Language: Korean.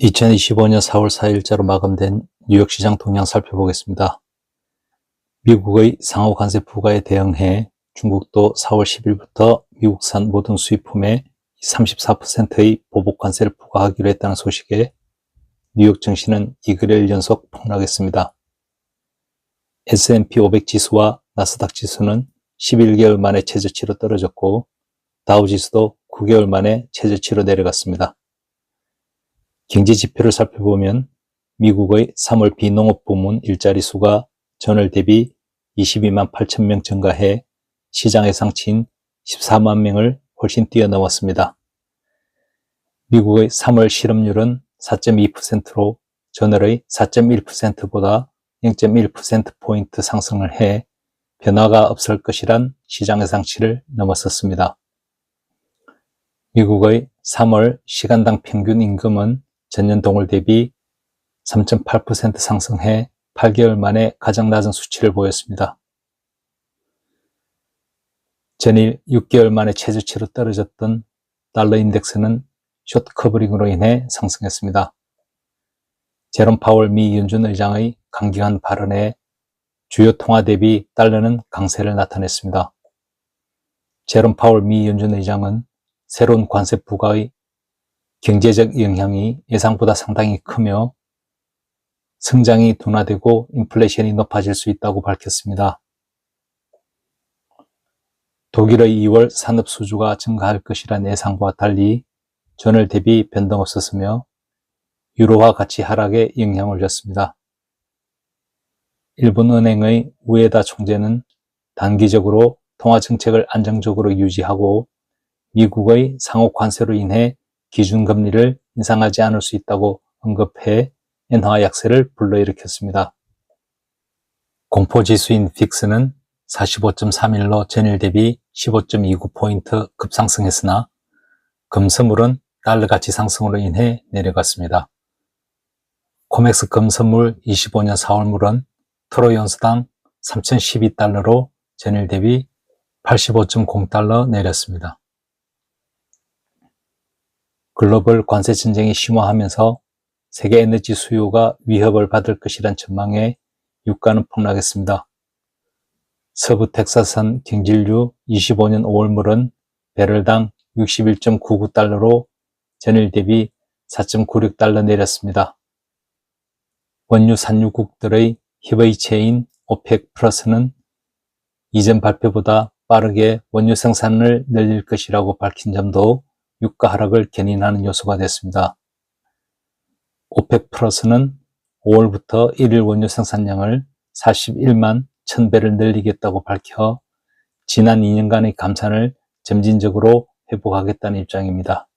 2025년 4월 4일자로 마감된 뉴욕 시장 동향 살펴보겠습니다. 미국의 상호 관세 부과에 대응해 중국도 4월 10일부터 미국산 모든 수입품에 34%의 보복 관세를 부과하기로 했다는 소식에 뉴욕 증시는 이글일 연속 폭락했습니다. S&P 500 지수와 나스닥 지수는 11개월 만에 최저치로 떨어졌고 다우 지수도 9개월 만에 최저치로 내려갔습니다. 경제 지표를 살펴보면 미국의 3월 비농업 부문 일자리 수가 전월 대비 22만 8천 명 증가해 시장 예상치인 14만 명을 훨씬 뛰어넘었습니다. 미국의 3월 실업률은 4.2%로 전월의 4.1%보다 0.1%포인트 상승을 해 변화가 없을 것이란 시장 예상치를 넘어섰습니다. 미국의 3월 시간당 평균 임금은 전년 동월 대비 3.8% 상승해 8개월 만에 가장 낮은 수치를 보였습니다. 전일 6개월 만에 최저치로 떨어졌던 달러 인덱스는 숏 커버링으로 인해 상승했습니다. 제롬 파월 미 연준 의장의 강경한 발언에 주요 통화 대비 달러는 강세를 나타냈습니다. 제롬 파월 미 연준 의장은 새로운 관세 부과의 경제적 영향이 예상보다 상당히 크며 성장이 둔화되고 인플레이션이 높아질 수 있다고 밝혔습니다. 독일의 2월 산업 수주가 증가할 것이란 예상과 달리 전월 대비 변동 없었으며 유로화 가치 하락에 영향을 줬습니다. 일본은행의 우에다 총재는 단기적으로 통화 정책을 안정적으로 유지하고 미국의 상호 관세로 인해 기준금리를 인상하지 않을 수 있다고 언급해 엔화 약세를 불러일으켰습니다. 공포지수인 픽스는 45.31로 전일 대비 15.29포인트 급상승했으나 금선물은 달러 가치 상승으로 인해 내려갔습니다. 코맥스 금선물 25년 4월물은 트로 연수당 3,012달러로 전일 대비 85.0달러 내렸습니다. 글로벌 관세 전쟁이 심화하면서 세계 에너지 수요가 위협을 받을 것이란 전망에 유가는 폭락했습니다. 서부 텍사스산 경질유 25년 5월물은 배럴당 61.99달러로 전일 대비 4.96달러 내렸습니다. 원유 산유국들의 협의체인 오펙 플러스는 이전 발표보다 빠르게 원유 생산을 늘릴 것이라고 밝힌 점도 유가 하락을 견인하는 요소가 됐습니다. 오펙 플러스는 5월부터 1일 원유 생산량을 41만 1000배를 늘리겠다고 밝혀 지난 2년간의 감산을 점진적으로 회복하겠다는 입장입니다.